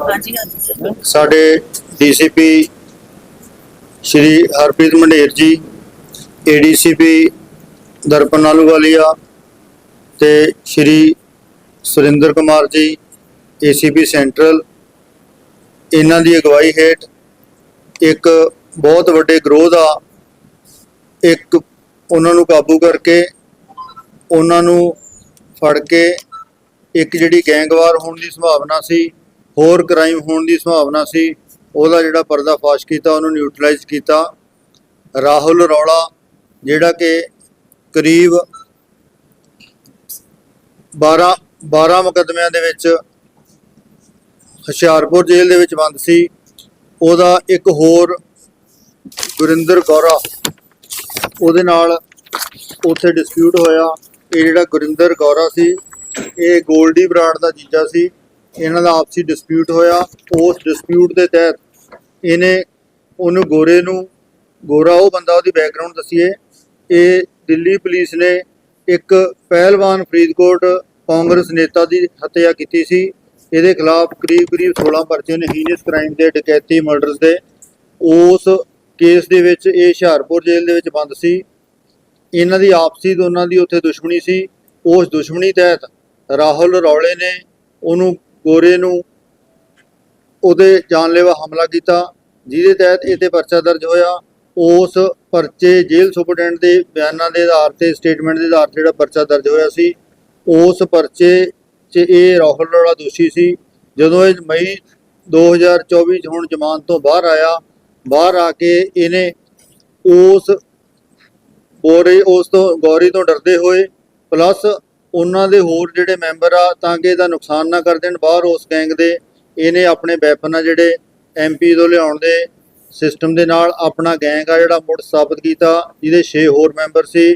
ਹਾਂਜੀ ਹਾਂਜੀ ਸਰ ਸਾਡੇ ਡੀਸੀਪੀ ਸ਼੍ਰੀ ਹਰਪ੍ਰੀਤ ਮੰਡੇਰ ਜੀ, ਏਡੀਸੀਪੀ ਦਰਪਨ ਆਲੂਵਾਲੀਆ ਤੇ ਸ਼੍ਰੀ ਸੁਰਿੰਦਰ ਕੁਮਾਰ ਜੀ, ਏਸੀਪੀ ਸੈਂਟਰਲ, ਇਹਨਾਂ ਦੀ ਅਗਵਾਈ ਹੇਠ ਇੱਕ ਬਹੁਤ ਵੱਡੇ ਗਰੋਹ ਦਾ ਇੱਕ ਉਹਨਾਂ ਨੂੰ ਕਾਬੂ ਕਰਕੇ ਉਹਨਾਂ ਨੂੰ ਫੜ ਕੇ ਇੱਕ ਜਿਹੜੀ ਗੈਂਗਵਾਰ ਹੋਣ ਦੀ ਸੰਭਾਵਨਾ ਸੀ, ਹੋਰ ਕ੍ਰਾਈਮ ਹੋਣ ਦੀ ਸੰਭਾਵਨਾ ਸੀ, ਉਹਦਾ ਜਿਹੜਾ ਪਰਦਾਫਾਸ਼ ਕੀਤਾ, ਉਹਨੂੰ ਨਿਊਟਰਲਾਈਜ਼ ਕੀਤਾ। ਰਾਹੁਲ ਰੌਲਾ, ਜਿਹੜਾ ਕਿ ਕਰੀਬ 12 12 ਮੁਕੱਦਮਿਆਂ ਦੇ ਵਿੱਚ ਹੁਸ਼ਿਆਰਪੁਰ ਜੇਲ੍ਹ ਦੇ ਵਿੱਚ ਬੰਦ ਸੀ। ਉਹਦਾ ਇੱਕ ਹੋਰ ਗੁਰਿੰਦਰ ਗੌਰਾ, ਉਹਦੇ ਨਾਲ ਉੱਥੇ ਡਿਸਪਿਊਟ ਹੋਇਆ। ਇਹ ਜਿਹੜਾ ਗੁਰਿੰਦਰ ਗੌਰਾ ਸੀ, ਇਹ ਗੋਲਡੀ ਬਰਾੜ ਦਾ ਜੀਜਾ ਸੀ। ਇਹਨਾਂ ਦਾ ਆਪਸੀ ਡਿਸਪਿਊਟ ਹੋਇਆ। ਉਸ ਡਿਸਪਿਊਟ ਦੇ ਤਹਿਤ ਇਹਨੇ ਉਹਨੂੰ ਗੋਰੇ ਨੂੰ, ਗੋਰਾ ਉਹ ਬੰਦਾ, ਉਹਦੀ ਬੈਕਗ੍ਰਾਉਂਡ ਦਸੀਏ। ਇਹ ਦਿੱਲੀ ਪੁਲਿਸ ਨੇ ਇੱਕ ਪਹਿਲਵਾਨ ਫਰੀਦਕੋਟ ਕਾਂਗਰਸ ਨੇਤਾ ਦੀ ਹੱਤਿਆ ਕੀਤੀ ਸੀ। ਇਹਦੇ ਖਿਲਾਫ ਕਰੀਬ ਕਰੀਬ 16 ਪਰਚੇ ਨੇ ਹੀਨਸ ਕ੍ਰਾਈਮ ਦੇ, ਡਕੈਤੀ ਮਰਡਰਸ ਦੇ। ਉਸ ਕੇਸ ਦੇ ਵਿੱਚ ਇਹ ਹੁਸ਼ਿਆਰਪੁਰ ਜੇਲ੍ਹ ਦੇ ਵਿੱਚ ਬੰਦ ਸੀ। ਇਹਨਾਂ ਦੀ ਆਪਸੀ ਦੋਨਾਂ ਦੀ ਉੱਥੇ ਦੁਸ਼ਮਣੀ ਸੀ। ਉਸ ਦੁਸ਼ਮਣੀ ਤਹਿਤ ਰਾਹੁਲ ਰੌਲੇ ਨੇ ਉਹਨੂੰ ਗੋਰੇ ਨੂੰ ਉਹਦੇ ਜਾਨਲੇਵਾ ਹਮਲਾ ਕੀਤਾ, ਜਿਹਦੇ ਤਹਿਤ ਇਹ ਤੇ ਪਰਚਾ ਦਰਜ ਹੋਇਆ। ਉਸ ਪਰਚੇ ਜੇਲ੍ਹ ਸੁਪਰਡੈਂਟ ਦੇ ਬਿਆਨਾਂ ਦੇ ਆਧਾਰ ਤੇ ਸਟੇਟਮੈਂਟ ਦੇ ਆਧਾਰ ਤੇ ਜਿਹੜਾ ਪਰਚਾ ਦਰਜ ਹੋਇਆ ਸੀ, ਉਸ ਪਰਚੇ 'ਚ ਇਹ ਰਾਹੁਲ ਰੌਲਾ ਦੋਸ਼ੀ ਸੀ। ਜਦੋਂ ਇਹ ਮਈ 2024 ਚ ਹੁਣ ਜ਼ਮਾਨਤ ਤੋਂ ਬਾਹਰ ਆਇਆ, ਬਾਹਰ ਆ ਕੇ ਇਹਨੇ ਉਸ ਗੋਰੇ ਉਸ ਤੋਂ ਗੌਰੀ ਤੋਂ ਡਰਦੇ ਹੋਏ ਪਲੱਸ ਉਹਨਾਂ ਦੇ ਹੋਰ ਜਿਹੜੇ ਮੈਂਬਰ ਆ, ਤਾਂ ਕਿ ਇਹਦਾ ਨੁਕਸਾਨ ਨਾ ਕਰ ਦੇਣ, ਬਾਹਰ ਉਸ ਗੈਂਗ ਦੇ ਇਹਨੇ ਆਪਣੇ ਵੈਪਨ ਆ ਜਿਹੜੇ ਐਮਪੀ ਤੋਂ ਲਿਆਉਣ ਦੇ ਸਿਸਟਮ ਦੇ ਨਾਲ ਆਪਣਾ ਗੈਂਗ ਆ ਜਿਹੜਾ ਮੁੜ ਸਥਾਪਿਤ ਕੀਤਾ। ਜਿਹਦੇ 6 ਹੋਰ ਮੈਂਬਰ ਸੀ।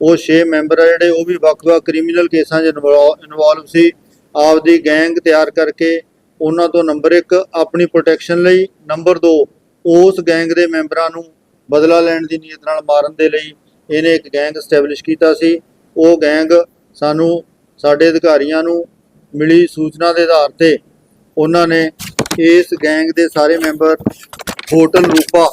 ਉਹ 6 ਮੈਂਬਰ ਆ ਜਿਹੜੇ, ਉਹ ਵੀ ਵੱਖ-ਵੱਖ ਕ੍ਰਿਮੀਨਲ ਕੇਸਾਂ 'ਚ ਇਨਵੋਲਵ ਸੀ। ਆਪਦੀ ਗੈਂਗ ਤਿਆਰ ਕਰਕੇ ਉਹਨਾਂ ਤੋਂ ਨੰਬਰ 1 ਆਪਣੀ ਪ੍ਰੋਟੈਕਸ਼ਨ ਲਈ, ਨੰਬਰ 2 ਉਸ ਗੈਂਗ ਦੇ ਮੈਂਬਰਾਂ ਨੂੰ ਬਦਲਾ ਲੈਣ ਦੀ ਨੀਅਤ ਨਾਲ ਮਾਰਨ ਦੇ ਲਈ ਇਹਨੇ ਇੱਕ ਗੈਂਗ ਸਟੈਬਲਿਸ਼ ਕੀਤਾ ਸੀ। ਉਹ ਗੈਂਗ ਸਾਨੂੰ ਸਾਡੇ ਅਧਿਕਾਰੀਆਂ ਨੂੰ ਮਿਲੀ ਸੂਚਨਾ ਦੇ ਆਧਾਰ ਤੇ ਉਹਨਾਂ ਨੇ ਇਸ ਗੈਂਗ ਦੇ ਸਾਰੇ ਮੈਂਬਰ ਹੋਟਲ ਰੂਪਾ,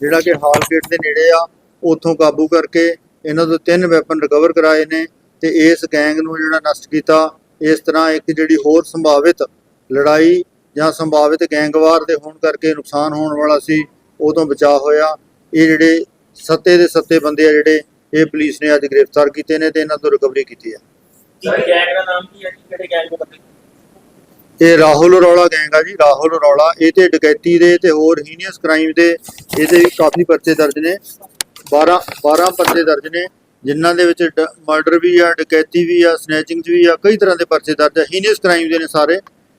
ਜਿਹੜਾ ਕਿ ਹਾਲ ਗੇਟ ਦੇ ਨੇੜੇ ਆ, ਉੱਥੋਂ ਕਾਬੂ ਕਰਕੇ ਇਹਨਾਂ ਤੋਂ ਤਿੰਨ ਵੈਪਨ ਰਿਕਵਰ ਕਰਾਏ ਨੇ ਤੇ ਇਸ ਗੈਂਗ ਨੂੰ ਜਿਹੜਾ ਨਸ਼ਟ ਕੀਤਾ ਇਸ ਤਰ੍ਹਾਂ ਇੱਕ ਜਿਹੜੀ ਹੋਰ ਸੰਭਾਵਿਤ ਲੜਾਈ ਜਾਂ ਸੰਭਾਵਿਤ ਗੈਂਗਵਾਰ ਦੇ ਹੋਣ ਕਰਕੇ ਨੁਕਸਾਨ ਹੋਣ ਵਾਲਾ ਸੀ ਉਹ ਤੋਂ ਬਚਾਅ ਹੋਇਆ। ਇਹ ਜਿਹੜੇ ਸੱਤੇ ਦੇ ਸੱਤੇ ਬੰਦੇ ਆ ਜਿਹੜੇ ਇਹ ਪੁਲਿਸ ਨੇ ਅੱਜ ਗ੍ਰਿਫਤਾਰ ਕੀਤੇ ਨੇ ਤੇ ਇਹਨਾਂ ਤੋਂ ਰਿਕਵਰੀ ਕੀਤੀ ਹੈ। ਸਰ ਗੈਂਗ ਦਾ ਨਾਮ ਕੀ ਹੈ ਜੀ? ਕਿਹੜੇ ਗੈਂਗ ਦੇ ਬੰਦੇ? ਇਹ ਰਾਹੁਲ ਰੌਲਾ ਗੈਂਗ ਆ ਜੀ ਰਾਹੁਲ ਰੌਲਾ ਇਹ ਤੇ ਡਕੈਤੀ ਦੇ ਤੇ ਹੋਰ ਹੀਨੀਅਸ ਕ੍ਰਾਈਮ ਦੇ ਇਹਦੇ ਵੀ ਕਾਫੀ ਪਰਚੇ ਦਰਜ ਨੇ। 12 12 ਪਰਚੇ ਦਰਜ ਨੇ। ਜਿਨ੍ਹਾਂ ਦੇ ਵਿੱਚ ਮਰਡਰ ਵੀ ਆ, ਡਕੈਤੀ ਵੀ ਆ ਸਨੈਚਿੰਗ ਵੀ ਆ, ਕਈ ਤਰ੍ਹਾਂ ਦੇ ਪਰਚੇ ਦਰਜ ਆ। ਹੀਨੀਅਸ ਕ੍ਰਾਈਮ ਦੇ ਨੇ ਸਾਰੇ,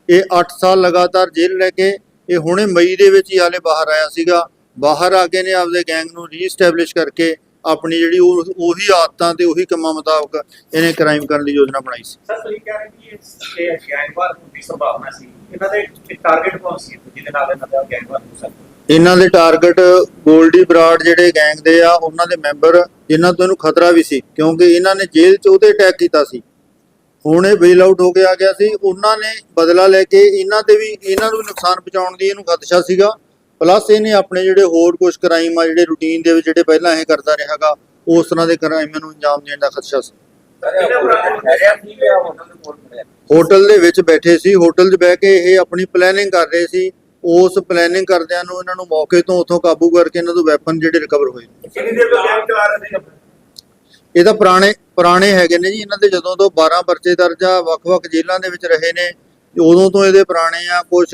ਇਹ 8 ਸਾਲ ਲਗਾਤਾਰ ਜੇਲ੍ਹ ਲੈ ਕੇ, ਇਹ ਹੁਣੇ ਮਈ ਦੇ ਵਿੱਚ ਹੀ ਹਾਲੇ ਬਾਹਰ ਆਇਆ ਸੀਗਾ। ਬਾਹਰ ਆ ਕੇ ਨੇ ਆਪਦੇ ਗੈਂਗ ਨੂੰ ਰੀਸਟੈਬਲਿਸ਼ ਕਰਕੇ ਆਪਣੀ ਜਿਹੜੀ ਉਹ, ਉਹੀ ਆਦਤਾਂ ਤੇ ਉਹੀ ਕੰਮਾਂ ਮੁਤਾਬਕ ਇਹਨੇ ਕ੍ਰਾਈਮ ਕਰਨ ਦੀ ਯੋਜਨਾ ਬਣਾਈ ਸੀ। ਸਰ, ਤੁਸੀਂ ਕਹਿ ਰਹੇ ਕਿ ਇਹ ਗੈਂਗਵਾਰ ਦੀ ਸੰਭਾਵਨਾ ਸੀ। ਇਹਨਾਂ ਦੇ ਟਾਰਗੇਟ ਕੌਣ ਸੀ? ਜਿਹਦੇ ਨਾਲ ਇਹਨਾਂ ਦਾ ਗੈਂਗਵਾਰ ਹੋ ਸਕਦਾ। ਇਹਨਾਂ ਦੇ ਟਾਰਗੇਟ ਗੋਲਡੀ ਬਰਾੜ ਜਿਹੜੇ ਗੈਂਗ ਦੇ ਆ, ਉਹਨਾਂ ਦੇ ਮੈਂਬਰ ਜਿਨ੍ਹਾਂ ਤੋਂ ਇਹਨੂੰ ਖਤਰਾ ਵੀ ਸੀ, ਕਿਉਂਕਿ ਇਹਨਾਂ ਨੇ ਜੇਲ੍ਹ 'ਚ ਉਹਤੇ ਅਟੈਕ ਕੀਤਾ ਸੀ। ਹੁਣ ਇਹ ਬੇਲ ਆਊਟ ਹੋ ਕੇ ਆ ਗਿਆ ਸੀ। ਉਹਨਾਂ ਨੇ ਬਦਲਾ ਲੈ ਕੇ ਇਹਨਾਂ ਤੇ ਵੀ, ਇਹਨਾਂ ਨੂੰ ਨੁਕਸਾਨ ਪਹੁੰਚਾਉਣ ਦੀ ਇਹਨੂੰ ਖਦਸ਼ਾ ਸੀਗਾ। ਪਲੱਸ ਇਹਨੇ ਆਪਣੇ ਜਿਹੜੇ ਹੋਰ ਕੁਝ ਕ੍ਰਾਈਮ ਆ, ਜਿਹੜੇ ਰੂਟੀਨ ਦੇ ਵਿੱਚ ਜਿਹੜੇ ਪਹਿਲਾਂ ਇਹ ਕਰਦਾ ਰਿਹਾਗਾ ਉਸ ਤਰ੍ਹਾਂ ਦੇ ਕ੍ਰਾਈਮਾਂ ਨੂੰ ਅੰਜਾਮ ਦੇਣ ਦਾ ਖਦਸ਼ਾ ਸੀ। ਹੋਟਲ ਦੇ ਵਿੱਚ ਬੈਠੇ ਸੀ ਹੋਟਲ 'ਚ ਬਹਿ ਕੇ ਇਹ ਆਪਣੀ ਪਲੈਨਿੰਗ ਕਰ ਰਹੇ ਸੀ। ਉਸ ਪਲੈਨਿੰਗ ਕਰਦਿਆਂ ਨੂੰ ਇਹਨਾਂ ਨੂੰ ਮੌਕੇ ਤੋਂ ਉੱਥੋਂ ਕਾਬੂ ਕਰਕੇ ਇਹਨਾਂ ਤੋਂ ਵੈਪਨ ਜਿਹੜੇ ਰਿਕਵਰ ਹੋਏ ਕਿੰਨੀ ਦੇਰ ਤੋਂ ਗੈਂਗ ਚਲਾ ਰਹੇ ਸੀ ਇਹ ਤਾਂ ਪੁਰਾਣੇ ਪੁਰਾਣੇ ਹੈਗੇ ਨੇ ਜੀ ਇਹਨਾਂ ਦੇ ਜਦੋਂ ਤੋਂ 12 ਪਰਚੇ ਦਰਜ ਆ ਵੱਖ-ਵੱਖ ਜੇਲ੍ਹਾਂ ਦੇ ਵਿੱਚ ਰਹੇ ਨੇ ਉਦੋਂ ਤੋਂ ਇਹਦੇ ਪੁਰਾਣੇ ਆ ਕੁਝ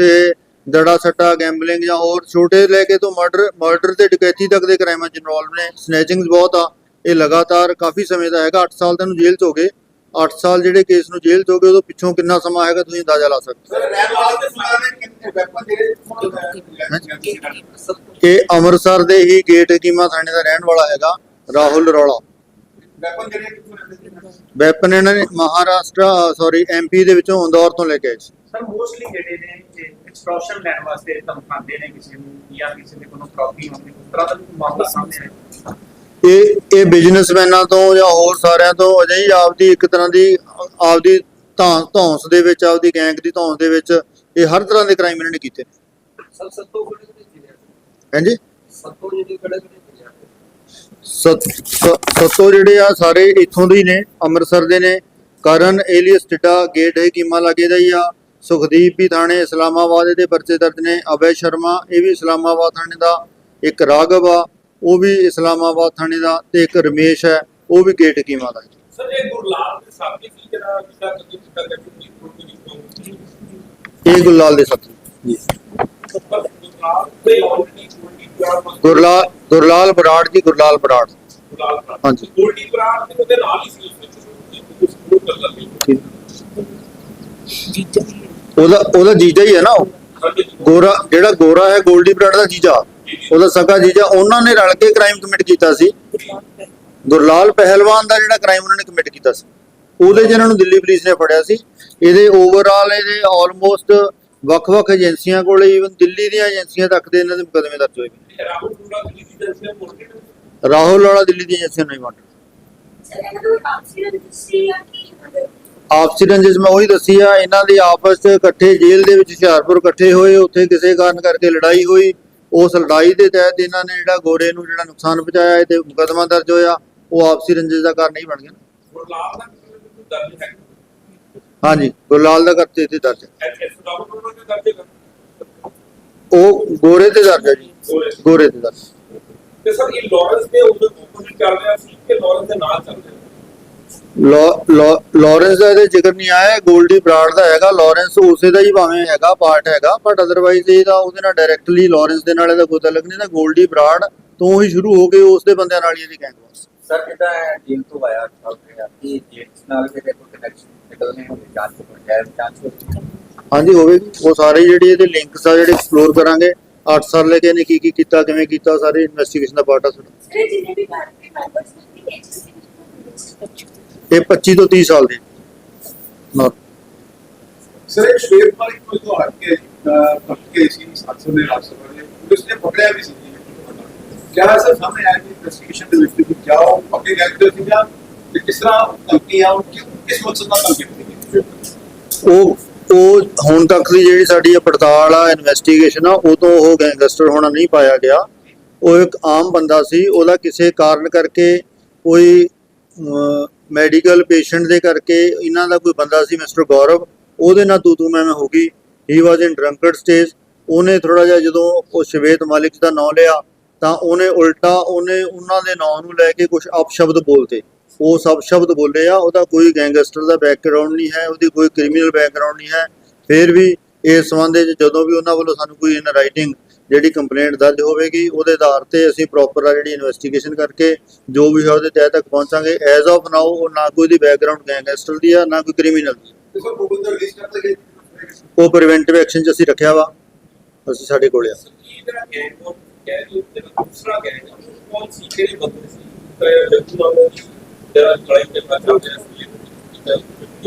ਦੜਾ ਸੱਟਾ ਗੈਂਬਲਿੰਗ ਜਾਂ ਹੋਰ ਛੋਟੇ ਲੈ ਕੇ ਤੋਂ ਮਰਡਰ ਮਰਡਰ ਤੇ ਡਕੈਤੀ ਤੱਕ ਦੇ ਕ੍ਰਾਈਮਾਂ 'ਚ ਇਨਵੋਲਵ ਨੇ ਸਨੈਚਿੰਗਸ ਬਹੁਤ ਆ ਇਹ ਲਗਾਤਾਰ ਕਾਫੀ ਸਮੇਂ ਦਾ ਹੈਗਾ 8 ਸਾਲ ਤੈਨੂੰ ਜੇਲ੍ਹ 'ਚ ਹੋ ਗਏ। 8 ਸਾਲ ਜਿਹੜੇ ਕੇਸ ਨੂੰ ਜੇਲ੍ਹ 'ਚ ਹੋ ਗਏ ਉਦੋਂ ਪਿੱਛੋਂ ਕਿੰਨਾ ਸਮਾਂ ਹੈਗਾ ਤੁਸੀਂ ਅੰਦਾਜ਼ਾ ਲਾ ਸਕਦੇ ਹੋ। ਇਹ ਅੰਮ੍ਰਿਤਸਰ ਦੇ ਹੀ ਗੇਟ ਹਕੀਮਾ ਥਾਣੇ ਦਾ ਰਹਿਣ ਵਾਲਾ ਹੈਗਾ ਰਾਹੁਲ ਰੌਲਾ। ਵੈਪਨ ਇਹਨਾਂ ਨੇ ਮਹਾਰਾਸ਼ਟਰ ਸੌਰੀ ਐਮਪੀ ਦੇ ਵਿੱਚੋਂ ਇੰਦੌਰ ਤੋਂ ਲੈ ਕੇ ਆਏ ਸੀ। ਸਰ ਮੋਸਟਲੀ ਜਿਹੜੇ ਨੇ ਐਕਸਟ੍ਰੈਕਸ਼ਨ ਲੈਣ ਵਾਸਤੇ ਧਮਕਾਉਂਦੇ ਨੇ ਕਿਸੇ ਨੂੰ ਜਾਂ ਕਿਸੇ ਦੇ ਕੋਲੋਂ ਪ੍ਰਾਪਰਟੀ ਹੋਣੀ ਉਸ ਤਰ੍ਹਾਂ ਦਾ ਕੋਈ ਮਾਮਲਾ ਸਾਹਮਣੇ ਆਇਆ? ਇਹ ਇਹ ਬਿਜ਼ਨਸਮੈਨਾਂ ਤੋਂ ਜਾਂ ਹੋਰ ਸਾਰਿਆਂ ਤੋਂ ਅਜਿਹੀ ਆਪਦੀ ਇੱਕ ਤਰ੍ਹਾਂ ਦੀ ਆਪਦੀ ਧੌਂ ਧੌਂਸ ਦੇ ਵਿੱਚ ਆਪਦੀ ਗੈਂਗ ਦੀ ਧੌਂਸ ਦੇ ਵਿੱਚ ਇਹ ਹਰ ਤਰ੍ਹਾਂ ਦੇ ਕ੍ਰਾਈਮ ਇਹਨਾਂ ਨੇ ਕੀਤੇ। ਸਰ ਸੱਤੋ ਕਿਹੜੇ ਕਿਹੜੇ ਜ਼ਿਲ੍ਹੇ ਹਾਂਜੀ? ਸੱਤੋ ਜਿਹੜੇ ਕਿਹੜੇ ਕਿਹੜੇ ਜ਼ਿਲ੍ਹੇ ਸਤ ਸ- ਸੱਤੋ ਜਿਹੜੇ ਆ ਸਾਰੇ ਇੱਥੋਂ ਦੇ ਹੀ ਨੇ ਅੰਮ੍ਰਿਤਸਰ ਦੇ ਨੇ ਕਰਨ ਏਲੀਅਸ ਟਿੱਡਾ ਗੇਟ ਹੈ ਕੀਮਾ ਲਾਗੇ ਦਾ ਹੀ ਆ ਸੁਖਦੀਪ ਵੀ ਥਾਣੇ ਇਸਲਾਮਾਬਾਦ ਦੇ ਪਰਚੇ ਦਰਜ ਨੇ ਅਭੈ ਸ਼ਰਮਾ ਇਹ ਵੀ ਇਸਲਾਮਾਬਾਦ ਥਾਣੇ ਦਾ ਇੱਕ ਰਾਘਵ ਆ ਉਹ ਵੀ ਇਸਲਾਮਾਬਾਦ ਥਾਣੇ ਦਾ ਤੇ ਇੱਕ ਰਮੇਸ਼ ਹੈ ਉਹ ਵੀ ਗੇਟ ਕੀਮਾ ਦਾ ਸਰ ਇਹ ਗੁਰਲਾਲ ਦੇ ਸਾਥੀ ਸੀ ਜਿਹੜਾ ਜਿਸਦਾ ਕਦੇ ਕੀਤਾ ਗਿਆ ਕਿ ਇਹ ਗੁਰਲਾਲ ਦੇ ਸਾਥੀ। ਜੀ। ਗੁਰਲਾਲ ਗੁਰਲਾਲ ਬਰਾੜ ਜੀ ਗੁਰਲਾਲ ਬਰਾੜ। ਹਾਂਜੀ। ਗੋਲਡੀ ਬਰਾੜ ਦੇ ਉਹਦੇ ਨਾਲ ਹੀ ਸੀ ਉਹਦਾ ਉਹਦਾ ਜੀਜਾ ਹੀ ਹੈ ਨਾ ਉਹ? ਗੋਰਾ ਜਿਹੜਾ ਗੋਰਾ ਹੈ ਗੋਲਡੀ ਬਰਾੜ ਦਾ ਜੀਜਾ। ਉਹਦਾ ਸਕਾ ਜੀਜਾ ਉਹਨਾਂ ਨੇ ਰਲ ਕੇ ਕ੍ਰਾਈਮ ਕਮਿਟ ਕੀਤਾ ਸੀ। ਗੁਰਲਾਲ ਪਹਿਲਵਾਨ ਦਾ ਜਿਹੜਾ ਕ੍ਰਾਈਮ ਉਹਨਾਂ ਨੇ ਕਮਿਟ ਕੀਤਾ ਸੀ। ਉਹਦੇ 'ਚ ਨੂੰ ਦਿੱਲੀ ਪੁਲਿਸ ਨੇ ਫੜਿਆ ਸੀ। ਇਹਦੇ ਓਵਰਆਲ ਇਹਦੇ ਆਲਮੋਸਟ ਵੱਖ-ਵੱਖ ਏਜੰਸੀਆਂ ਕੋਲੇ ਈਵਨ ਦਿੱਲੀ ਦੀਆਂ ਏਜੰਸੀਆਂ ਤੱਕ ਦੇ ਇਹਨਾਂ ਦੇ ਮੁਕਦਮੇ ਦਰਜ ਹੋਏ ਰਾਹੁਲ ਪੂਰਾ ਦਿੱਲੀ ਦੀ ਏਜੰਸੀਆਂ ਨਹੀਂ ਮੰਨ ਆਪਸੀ ਰੰਜਿਸ਼ ਮੈਂ ਉਹੀ ਦੱਸੀ ਆ, ਇਹਨਾਂ ਦੀ ਆਪਸ 'ਚ ਇਕੱਠੇ ਜੇਲ੍ਹ ਦੇ ਵਿੱਚ ਹੁਸ਼ਿਆਰਪੁਰ ਇਕੱਠੇ ਹੋਏ, ਉੱਥੇ ਕਿਸੇ ਕਾਰਨ ਕਰਕੇ ਲੜਾਈ ਹੋਈ। ਉਸ ਲੜਾਈ ਦੇ ਤਹਿਤ ਇਹਨਾਂ ਨੇ ਜਿਹੜਾ ਗੋਰੇ ਨੂੰ ਜਿਹੜਾ ਨੁਕਸਾਨ ਪਹੁੰਚਾਇਆ ਇਹ ਤੇ ਮੁਕਦਮਾ ਦਰਜ ਹੋਇਆ ਉਹ ਆਪਸੀ ਰੰਜਿਸ਼ ਦਾ ਕਾਰਨ ਨਹੀਂ ਬਣ ਗਿਆ। ਹੈ? ਹਾਂਜੀ ਗੁਰਲਾਲ ਦਾ ਕਰਤੇ ਤੇ ਦਰਜ ਹੈ। ਹੈ? ਉਹ ਗੋਰੇ ਤੇ ਦਰਜ ਹੈ ਜੀ। ਗੋਰੇ। ਤੇ। ਦਰਜ ਤੇ ਸਰ ਇਹ ਲਾਰੈਂਸ ਦੇ ਉਹਦੇ ਆਪੋਜ਼ਿਟ ਚੱਲ ਰਿਹਾ ਸੀ ਕਿ ਲਾਰੈਂਸ ਦੇ ਨਾਲ ਚੱਲ ਰਿਹਾ ਲਾਰੈਂਸ ਦਾ ਇਹਦੇ ਜ਼ਿਕਰ ਨਹੀਂ ਆਇਆ ਗੋਲਡੀ ਬਰਾੜ ਦਾ ਹੈਗਾ ਲਾਰੈਂਸ ਉਸੇ ਦਾ ਹੀ ਭਾਵੇਂ ਹੈਗਾ ਪਾਰਟ ਹੈਗਾ ਬਟ ਅਦਰਵਾਈਜ਼ ਇਹਦਾ ਉਹਦੇ ਨਾਲ ਡਾਇਰੈਕਟਲੀ ਲਾਰੈਂਸ ਦੇ ਨਾਲ ਇਹਦਾ ਕੋਈ ਤਾਲੁਕ ਨਹੀਂ ਨਾ ਗੋਲਡੀ ਬਰਾੜ ਤੋਂ ਹੀ ਸ਼ੁਰੂ ਹੋ ਕੇ ਉਸ ਦੇ ਬੰਦਿਆਂ ਨਾਲ ਹੀ ਇਹਦੀ ਗੈਂਗ ਵਾਸ ਸਰ ਜਿੱਦਾਂ ਜੇਲ੍ਹ ਤੋਂ ਆਇਆ? ਕਿ ਜੇਲ੍ਹ ਨਾਲ ਜਿਹੜੇ ਕੋਈ ਕਨੈਕਸ਼ਨ ਨਿਕਲਨੇ ਹੋਵੇ ਜਾਂਚ ਹੋ ਜਾਏ ਜਾਂਚ ਹੋ ਹਾਂਜੀ ਹੋਵੇਗੀ ਉਹ ਸਾਰੇ ਜਿਹੜੀ ਇਹਦੇ ਲਿੰਕਸ ਆ ਜਿਹੜੇ ਐਕਸਪਲੋਰ ਕਰਾਂਗੇ 8 ਸਾਲ ਲੈ ਕੇ ਇਹਨੇ ਕੀ ਕੀ ਕੀਤਾ ਕਿਵੇਂ ਕੀਤਾ ਸਾਰੇ ਇਨਵੈਸਟੀਗੇਸ਼ਨ ਦਾ ਪਾਰਟ ਆ ਸਾਡਾ। ਸਰ ਇਹ ਜਿੰਨੇ ਵੀ ਪਾਰਟੀ ਮੈਂਬਰਸ ਨੇ ਕਿ ਏਜੰਸੀ ਵਿੱਚ ਇਹ 25 ਤੋਂ 30 ਸਾਲ ਦੇ। ਨੌ- ਸਰ ਇੱਕ ਸ਼ੇਰ ਮਾਲਿਕ ਕੋਈ ਤੋਂ ਹਟ ਕੇ ਪੱਕ ਕੇ ਸੀ ਸਾਥੋਂ ਨੇ ਰਾਸਤੇ ਵਾਲੇ ਪੁਲਿਸ ਨੇ ਪਕੜਿਆ ਵੀ ਸੀ। ਕਿਆ ਸਰ ਸਾਹਮਣੇ ਆਇਆ ਕਿ ਇਨਵੈਸਟੀਗੇਸ਼ਨ ਦੇ ਵਿੱਚ ਕਿ ਜਾਓ ਪੱਕੇ ਗੈਂਗਸਟਰ ਸੀ ਜਾਂ ਤੇ ਕਿਸ ਤਰ੍ਹਾਂ ਧਮਕੀਆਂ ਕਿਸ ਮਕਸਦ ਨਾਲ ਧਮਕੀ ਉਹ ਉਹ ਹੁਣ ਤੱਕ ਦੀ ਜਿਹੜੀ ਸਾਡੀ ਇਹ ਪੜਤਾਲ ਆ ਇਨਵੈਸਟੀਗੇਸ਼ਨ ਆ ਉਹ ਤੋਂ ਉਹ ਗੈਂਗਸਟਰ ਹੋਣਾ ਨਹੀਂ ਪਾਇਆ ਗਿਆ। ਉਹ ਇੱਕ ਆਮ ਬੰਦਾ ਸੀ ਉਹਦਾ ਕਿਸੇ ਕਾਰਨ ਕਰਕੇ ਕੋਈ ਮੈਡੀਕਲ ਪੇਸ਼ੈਂਟ ਦੇ ਕਰਕੇ ਇਹਨਾਂ ਦਾ ਕੋਈ ਬੰਦਾ ਸੀ ਮਿਸਟਰ ਗੌਰਵ, ਉਹਦੇ ਨਾਲ ਤੂ ਤੂ ਮੈਂ ਮੈਂ ਹੋ ਗਈ। ਹੀ ਵਾਸ ਇਨ ਡਰੰਕਡ ਸਟੇਜ ਉਹਨੇ ਥੋੜਾ ਜਿਹਾ ਜਦੋਂ ਉਹ ਸ਼ਵੇਤ ਮਾਲਿਕ ਦਾ ਨਾਮ ਲਿਆ, ਤਾਂ ਉਹਨੇ ਉਲਟਾ ਉਹਨੇ ਉਹਨਾਂ ਦੇ ਨਾਂ ਨੂੰ ਲੈ ਕੇ ਕੁਝ ਅਪਸ਼ਬਦ ਬੋਲਤੇ। ਉਹ ਸਭ ਸ਼ਬਦ ਬੋਲੇ ਆ, ਉਹਦਾ ਕੋਈ ਗੈਂਗਸਟਰ ਦਾ ਬੈਕਗ੍ਰਾਉਂਡ ਨਹੀਂ ਹੈ, ਉਹਦੀ ਕੋਈ ਕ੍ਰਿਮੀਨਲ ਬੈਕਗ੍ਰਾਉਂਡ ਨਹੀਂ ਹੈ। ਫਿਰ ਵੀ ਇਸ ਸੰਬੰਧ ਵਿੱਚ ਜਦੋਂ ਵੀ ਉਹਨਾਂ ਵੱਲੋਂ ਸਾਨੂੰ ਕੋਈ ਇਨ ਰਾਈਟਿੰਗ ਜਿਹੜੀ ਕੰਪਲੇਂਟ ਦਰਜ ਹੋਵੇਗੀ ਉਹਦੇ ਆਧਾਰ ਤੇ ਅਸੀਂ ਪ੍ਰੋਪਰ ਆ ਜਿਹੜੀ ਇਨਵੈਸਟੀਗੇਸ਼ਨ ਕਰਕੇ ਜੋ ਵੀ ਹੈ ਉਹਦੇ ਤਹਿ ਤੱਕ ਪਹੁੰਚਾਂਗੇ। ਐਜ਼ ਆਫ ਨਾਓ ਉਹ ਨਾ ਕੋਈ ਦੀ ਬੈਕਗ੍ਰਾਉਂਡ ਗੈਂਗਸਟਰ ਦੀ ਆ ਨਾ ਕੋਈ ਕ੍ਰਿਮੀਨਲ ਦੀ। ਉਹ ਪ੍ਰੀਵੈਂਟਿਵ ਐਕਸ਼ਨ 'ਚ ਅਸੀਂ ਰੱਖਿਆ ਵਾ। ਅਸੀਂ ਸਾਡੇ ਕੋਲੇ ਆ।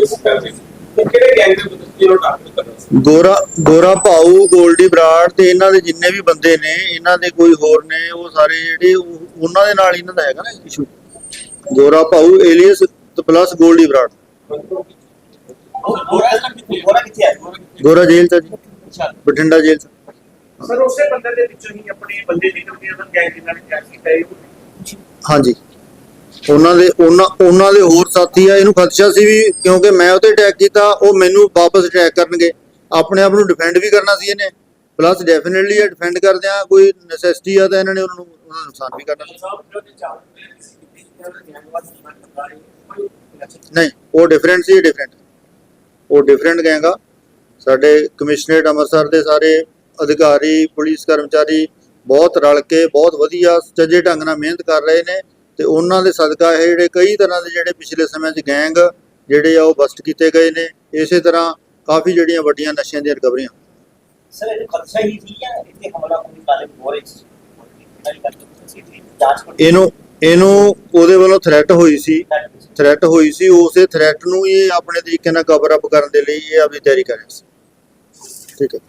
ਇਸ ਕਰਕੇ ਉਹ ਕਿਹੜੇ ਗੈਂਗ ਦੇ ਬੰਦੇ ਸੀ ਉਹ ਟਾਰਗੇਟ ਕਰਨਾ ਸੀ? ਗੋਰਾ ਗੋਰਾ ਭਾਊ ਗੋਲਡੀ ਬਰਾੜ ਤੇ ਇਹਨਾਂ ਦੇ ਜਿੰਨੇ ਵੀ ਬੰਦੇ ਨੇ ਇਹਨਾਂ ਦੇ ਕੋਈ ਹੋਰ ਨੇ ਉਹ ਸਾਰੇ ਜਿਹੜੇ ਉਹ- ਉਹਨਾਂ ਦੇ ਨਾਲ ਇਹਨਾਂ ਦਾ ਹੈਗਾ ਨਾ ਇਸ਼ੂ ਗੋਰਾ ਭਾਊ ਏਲੀਅਸ ਪਲੱਸ ਗੋਲਡੀ ਬਰਾੜ। ਗੋਰਾ ਗੋਰਾ ਕਿੱਥੇ ਹੈ? ਗੋਰਾ ਕਿੱਥੇ ਗੋਰਾ ਜੇਲ੍ਹ ਚ ਆ ਜੀ। ਅੱਛਾ। ਬਠਿੰਡਾ ਜੇਲ੍ਹ ਚ। ਸਰ ਉਸੇ ਬੰਦੇ ਦੇ ਵਿੱਚੋਂ ਹੀ ਆਪਣੇ ਬੰਦੇ ਨਿਕਲਦੇ ਹਨ ਗੈਂਗ ਜਿਨ੍ਹਾਂ ਨੇ ਕਿਹਾ ਕੀਤਾ ਇਹ ਹਾਂਜੀ। ਉਹਨਾਂ ਦੇ, ਉਹਨਾਂ ਉਹਨਾਂ ਦੇ ਹੋਰ ਸਾਥੀ ਆ, ਇਹਨੂੰ ਖਦਸ਼ਾ ਸੀ ਵੀ ਕਿਉਂਕਿ ਮੈਂ ਉਹਤੇ ਅਟੈਕ ਕੀਤਾ, ਉਹ ਮੈਨੂੰ ਵਾਪਸ ਅਟੈਕ ਕਰਨਗੇ। ਆਪਣੇ ਆਪ ਨੂੰ ਡਿਫੈਂਡ ਵੀ ਕਰਨਾ ਸੀ ਇਹਨੇ। ਪਲੱਸ ਡੈਫੀਨਿਟਲੀ ਇਹ ਡਿਫੈਂਡ ਕਰਦੇ ਆ, ਕੋਈ ਨੈਸੈਸਿਟੀ ਆ ਤਾਂ ਇਹਨਾਂ ਨੇ ਉਹਨਾਂ ਨੂੰ, ਉਹਨਾਂ ਦਾ ਨੁਕਸਾਨ ਵੀ ਕਰਨਾ ਨਹੀਂ, ਉਹ ਡਿਫਰੈਂਟ ਸੀ ਡਿਫਰੈਂਟ ਉਹ ਡਿਫਰੈਂਟ ਗੈਂਗ ਆ। ਸਾਡੇ ਕਮਿਸ਼ਨਰੇਟ ਅੰਮ੍ਰਿਤਸਰ ਦੇ ਸਾਰੇ ਅਧਿਕਾਰੀ, ਪੁਲਿਸ ਕਰਮਚਾਰੀ ਬਹੁਤ ਰਲ ਕੇ, ਬਹੁਤ ਵਧੀਆ ਸੱਜੇ ਢੰਗ ਨਾਲ ਮਿਹਨਤ ਕਰ ਰਹੇ ਨੇ। ਤੇ ਉਹਨਾਂ ਦੇ ਸਦਕਾ ਇਹ ਜਿਹੜੇ ਕਈ ਤਰ੍ਹਾਂ ਦੇ ਜਿਹੜੇ ਪਿਛਲੇ ਸਮੇਂ 'ਚ ਗੈਂਗ ਜਿਹੜੇ ਆ ਉਹ ਬਸਟ ਕੀਤੇ ਗਏ ਨੇ ਇਸੇ ਤਰ੍ਹਾਂ ਕਾਫੀ ਜਿਹੜੀਆਂ ਵੱਡੀਆਂ ਨਸ਼ਿਆਂ ਦੀਆਂ ਰਿਕਵਰੀਆਂ। ਸਰ ਇਹ ਖਦਸ਼ਾ ਹੀ ਸੀ ਜਾਂ ਇੱਥੇ ਹਮਲਾ ਕੋਈ ਕਾਲੇ ਬੋਰੇ ਜਾਂਚ ਕਰ ਇਹਨੂੰ ਇਹਨੂੰ ਉਹਦੇ ਵੱਲੋਂ ਥ੍ਰੈਟ ਹੋਈ ਸੀ ਥ੍ਰੈਟ ਹੋਈ ਸੀ। ਉਸੇ ਥ੍ਰੈਟ ਨੂੰ ਇਹ ਆਪਣੇ ਤਰੀਕੇ ਨਾਲ ਕਵਰ ਅਪ ਕਰਨ ਦੇ ਲਈ ਇਹ ਆਪਣੀ ਤਿਆਰੀ ਕਰ ਰਿਹਾ ਸੀ। ਠੀਕ ਹੈ।